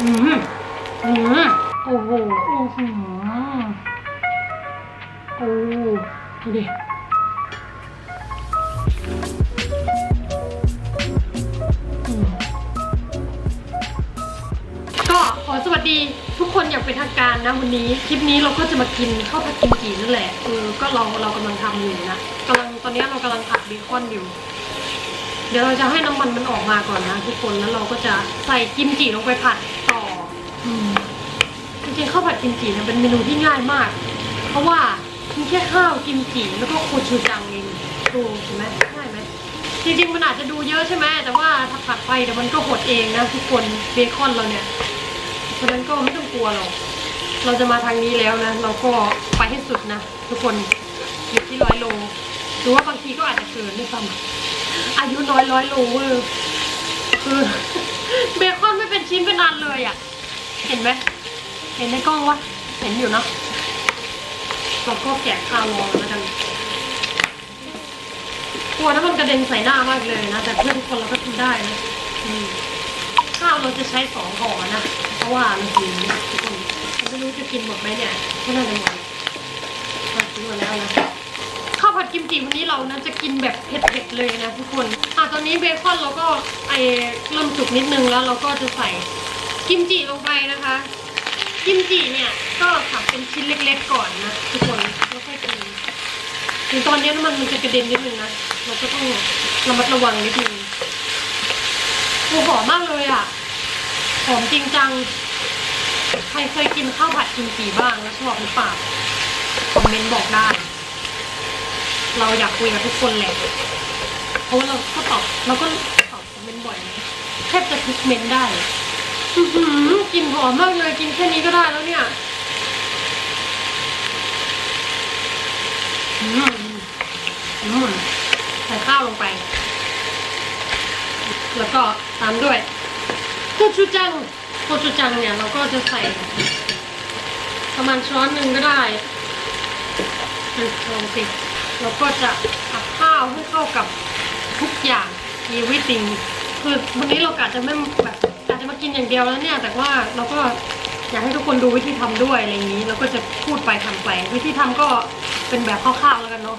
อืมอืมโอ้โหโอ้โหโอ้ดูดิก็ขอสวัสดีทุกคนอย่างเป็นทางการนะวันนี้ คลิปนี้เราก็จะมากินข้าวผัดกิมจินั่นแหละเออก็เราเรากำลังทำอยู่นะกำลังตอนนี้เรากำลังผัดเบคอนอยู่ เดี๋ยวเราจะให้น้ำมันมันออกมาก่อนนะทุกคนแล้วเราก็จะใส่กิมจิลงไปผัดต่ออืมจริงๆข้าวผัดกิมจิเนี่ยเป็นเมนูที่ง่ายมาก เพราะว่ามีแค่ข้าวกิมจิแล้วก็โคชูจังเองดูเห็นไหมง่ายไหมจริงๆมันอาจจะดูเยอะใช่ไหมแต่ว่าถ้าผัดไปเดี๋ยวมันก็หดเองนะทุกคนเบคอนเราเนี่ยฉะนั้นก็ไม่ต้องกลัวหรอกเราจะมาทางนี้แล้วนะ เราก็ไปให้สุดนะ ทุกคนอยู่ที่ร้อยโลหรือว่าบางทีก็อาจจะเกินด้วยซ้ำ อายุน้อยร้อยโลเวอร์คือเบคอนไม่เป็นชิ้นเป็นอันเลยอะ เห็นไหม เห็นในกล้องวะ เห็นอยู่เนาะเราก็แกะข้าวรอแล้วกันกลัวถ้ามันกระเด็นใส่หน้ามากเลยนะ แต่เพื่อนทุกคนเราก็ทำได้นะข้าวเราจะใช้สองห่อนะ เพราะว่ามันหินทุกคนไม่รู้จะกินหมดไหมเนี่ยก็น่าจะหมดเราซื้อมาแล้วนะ กิมจิวันนี้เรานะจะกินแบบเผ็ดๆเลยนะทุกคนอะตอนนี้เบคอนเราก็ไอเริ่มสุกนิดนึงแล้วเราก็จะใส่กิมจิลงไปนะคะ กิมจิเนี่ยก็สับเป็นชิ้นเล็ก ๆ ก่อนนะทุกคนแล้วค่อยกินถึงตอนนี้น้ำมันมันจะกระเด็นนิดนึงนะเราก็ต้องระมัดระวังนิดนึงโอ้หอมมากเลยอะหอมจริงจังใครเคยกินข้าวผัดกิมจิบ้างแล้วชอบหรือเปล่าคอมเมนต์บอกได้ เราอยากคุยกับทุกคนแหละเพราะเราก็ตอบเราก็ตอบคอมเมนต์บ่อยนะแทบจะทุกเมนต์ได้อือหือกินหอมมากเลยกินแค่นี้ก็ได้แล้วเนี่ยใส่ข้าวลงไป แล้วก็ตามด้วยโคชูจังโคชูจังเนี่ย เราก็จะใส่ ประมาณช้อนหนึ่งก็ได้ลองสิ เราก็จะผัดข้าวให้เข้ากับทุกอย่าง everything คือวันนี้เรากะจะไม่แบบอาจจะมากินอย่างเดียวแล้วเนี่ย แต่ว่าเราก็อยากให้ทุกคนดูวิธีทำด้วยอะไรอย่างนี้เราก็จะพูดไปทำไป วิธีทำก็เป็นแบบคร่าวๆแล้วกันเนาะ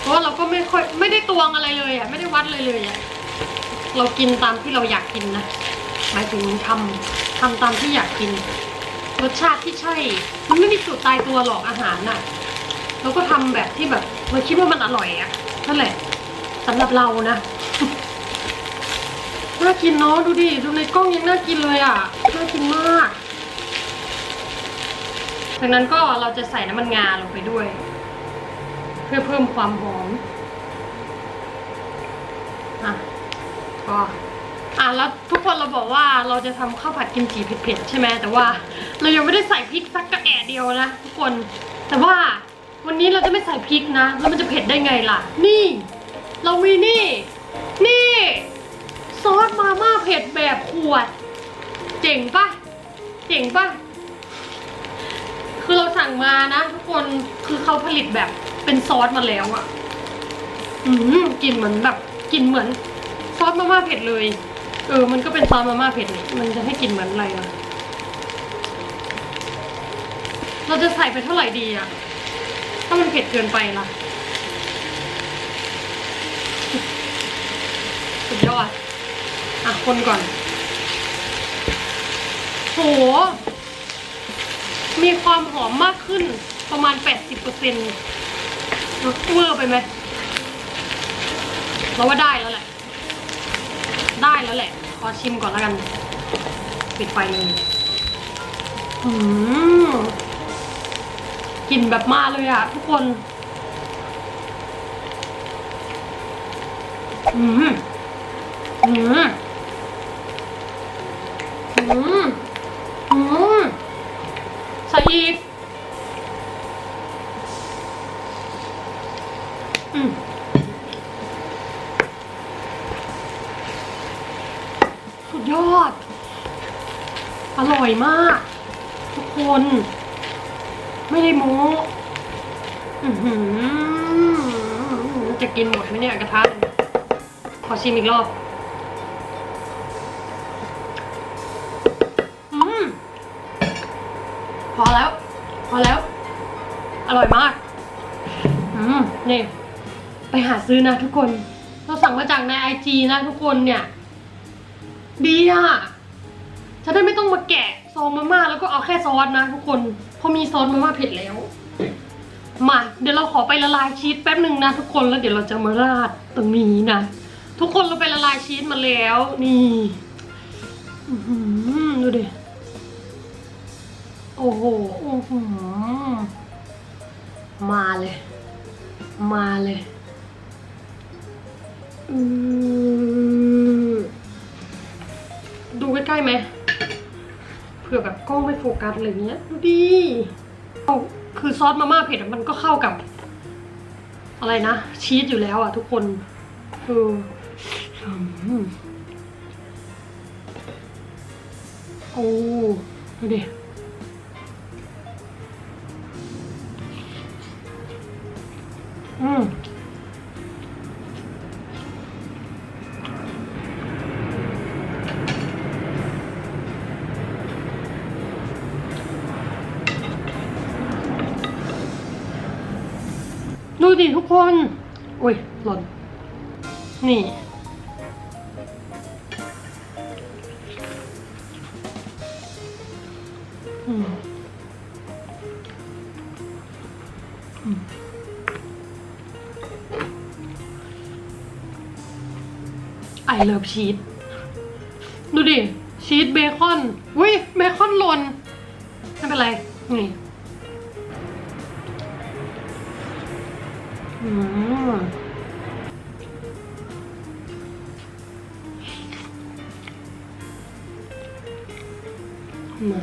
เพราะว่าเราก็ไม่ค่อยไม่ได้ตวงอะไรเลยอะไม่ได้วัดเลยเลยอะเรากินตามที่เราอยากกินนะหมายถึงทำทำตามที่อยากกิน รสชาติที่ใช่ มันไม่มีสูตรตายตัวหรอกอาหารน่ะ เราก็ทำแบบที่แบบเราคิดว่ามันอร่อยอะนั่นแหละสำหรับเรานะน่ากินเนาะดูดิดูในกล้องยังน่ากินเลยอะน่ากินมากจากนั้นก็เราจะใส่น้ำมันงาลงไปด้วย เพื่อเพิ่มความหอมอะก็อะแล้วทุกคนเราบอกว่าเราจะทำข้าวผัดกิมจิเผ็ดๆใช่ไหมแต่ว่า เรายังไม่ได้ใส่พริกสักกระแอะเดียวนะทุกคนแต่ว่า วันนี้เราจะไม่ใส่พริกนะ แล้วมันจะเผ็ดได้ไงล่ะ นี่ เรามีนี่ นี่ ซอสมาม่าเผ็ดแบบขวด เจ๋งปะเจ๋งปะคือเราสั่งมานะทุกคน คือเขาผลิตแบบเป็นซอสมาแล้วอะอืมกลินเหมือนแบบกลินเหมือนซอสมาม่าเผ็ดเลย เออ มันก็เป็นซอสมาม่าเผ็ดนี่ มันจะให้กลินเหมือนอะไรอะเราจะใส่ไปเท่าไหร่ดีอะ ถ้ามันเผ็ดเกินไปล่ะ สุดยอด อะ คนก่อน โห มีความหอมมากขึ้นประมาณ 80%เปอร์เซ็นต์เวอร์ไปไหมเราว่าได้แล้วแหละ ได้แล้วแหละ ขอชิมก่อนแล้วกัน ปิดไฟเลยอืม กลิ่นแบบมาเลยอะทุกคนอืมอืมอืมอืมใส่อีก จะกินหมดไหมเนี่ยกระทะขอชิมอีกรอบพอแล้ว พอแล้ว อร่อยมาก อืมนี่ ไปหาซื้อนะทุกคน เราสั่งมาจากในไอจีนะทุกคนเนี่ย ดีอะจะได้ไม่ต้องมาแกะซองมาม่าแล้วก็เอาแค่ซอสนะทุกคน พอมีซอสมาม่าเผ็ดแล้ว มาเดี๋ยวเราขอไปละลายชีสแป๊บหนึ่งนะทุกคนแล้วเดี๋ยวเราจะมาราดตรงนี้นะ ทุกคนเราไปละลายชีสมาแล้ว นี่ดูดิโอ้โหมาเลย มาเลยดูใกล้ๆไหมเผื่อแบบกล้องไม่โฟกัสอะไรเงี้ย ดูดิ คือซอสมาม่าเผ็ดมันก็เข้ากับ อะไรนะ ชีสอยู่แล้วอะทุกคนคือโอ้ดูดิอืม ดูดิทุกคน อุ้ยหล่น นี่ อืมอืมไอเลิฟชีสดูดิ ชีสเบคอน อุ้ยเบคอนหล่น ไม่เป็นไร นี่ อืมมา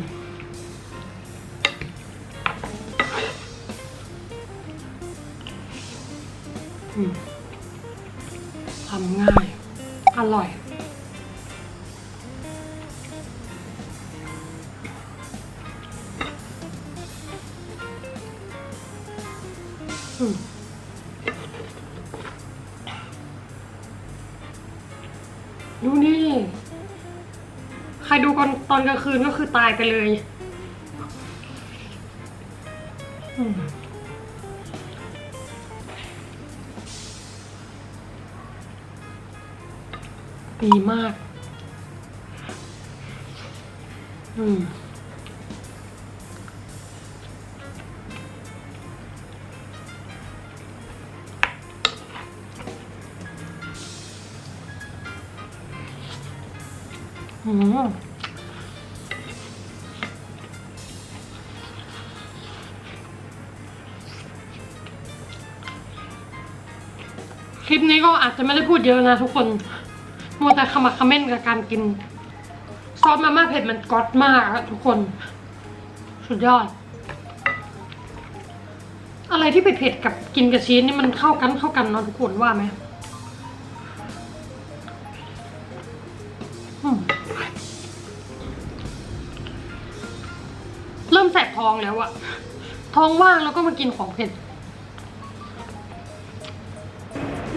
ทำง่าย อร่อย อืม อนตอนกลางคืนก็คือตายไปเลยอืมดีมาก อืม อืม ลิปนี้ก็อาจจะไม่ได้พูดเยอะนะทุกคนมัวแต่ขมักเขม้นกับการกิน ซอสมาม่าเผ็ดมันก๊อตมากอะทุกคน สุดยอด อะไรที่เผ็ดๆกับกินกับชีสนี่มันเข้ากันเข้ากันเนาะทุกคนว่าไหมมเริ่มแสบท้องแล้วอะท้องว่างแล้วก็มากินของเผ็ด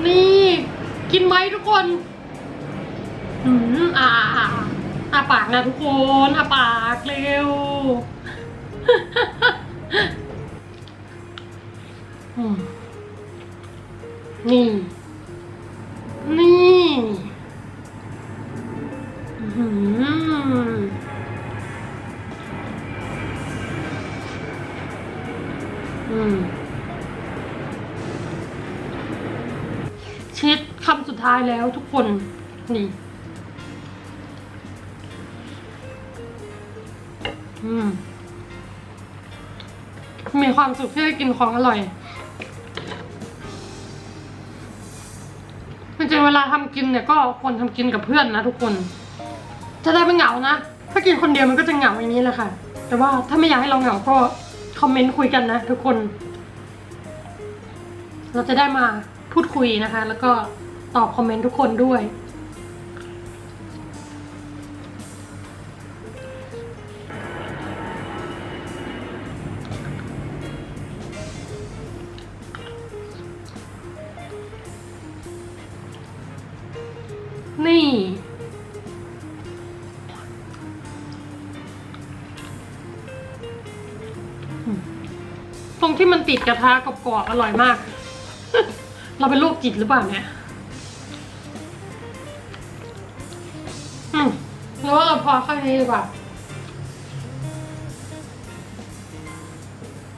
นี่ กินไหมทุกคนอืมอ่าอ่าอาปากนะทุกคนอาปากเร็วนี่ นี่อื้อหืออืม ดท้ายแล้วทุกคน นี่ อืม มีความสุขที่ได้กินของอร่อยจริงเวลาทำกินเนี่ยก็ควรทำกินกับเพื่อนนะทุกคน จะได้ไม่เหงานะ ถ้ากินคนเดียวมันก็จะเหงาอย่างนี้แหละค่ะ แต่ว่าถ้าไม่อยากให้เราเหงาก็คอมเมนต์คุยกันนะทุกคน เราจะได้มาพูดคุยนะคะ แล้วก็ ตอบคอมเมนต์ทุกคนด้วย นี่อรงที่มันติดกระทะกรอบๆอร่อยมาก เราเป็นโรคจิตหรือเปล่าเนี่ย อืมแล้วว่าเราพอแค่นี้ดีกว่า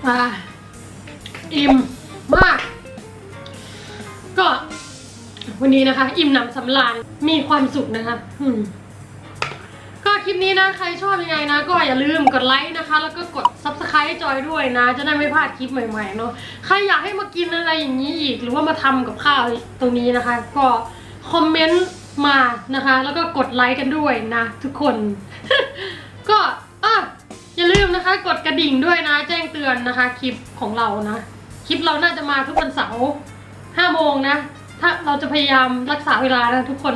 อ่าอิ่มมาก ก็ วันนี้นะคะ อิ่มหนำสำราญมีความสุขนะคะ อืมก็คลิปนี้นะใครชอบยังไงนะ ก็อย่าลืมกดไลค์นะคะ แล้วก็กด subscribe จอยด้วยนะ จะได้ไม่พลาดคลิปใหม่ๆเนาะใครอยากให้มากินอะไรอย่างนี้อีก หรือว่ามาทำกับข้าวตรงนี้นะคะ ก็คอมเมนต์ มานะคะ แล้วก็กดไลค์กันด้วยนะทุกคน ก็อะอย่าลืมนะคะ กดกระดิ่งด้วยนะ แจ้งเตือนนะคะ คลิปของเรานะ คลิปเราน่าจะมาทุกวันเสาร์ห้าโมงนะ ถ้าเราจะพยายามรักษาเวลานะทุกคน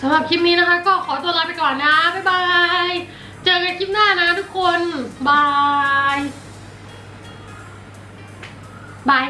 สำหรับคลิปนี้นะคะ ก็ขอตัวลาไปก่อนนะ บ๊ายบาย เจอกันคลิปหน้านะทุกคน บาย บาย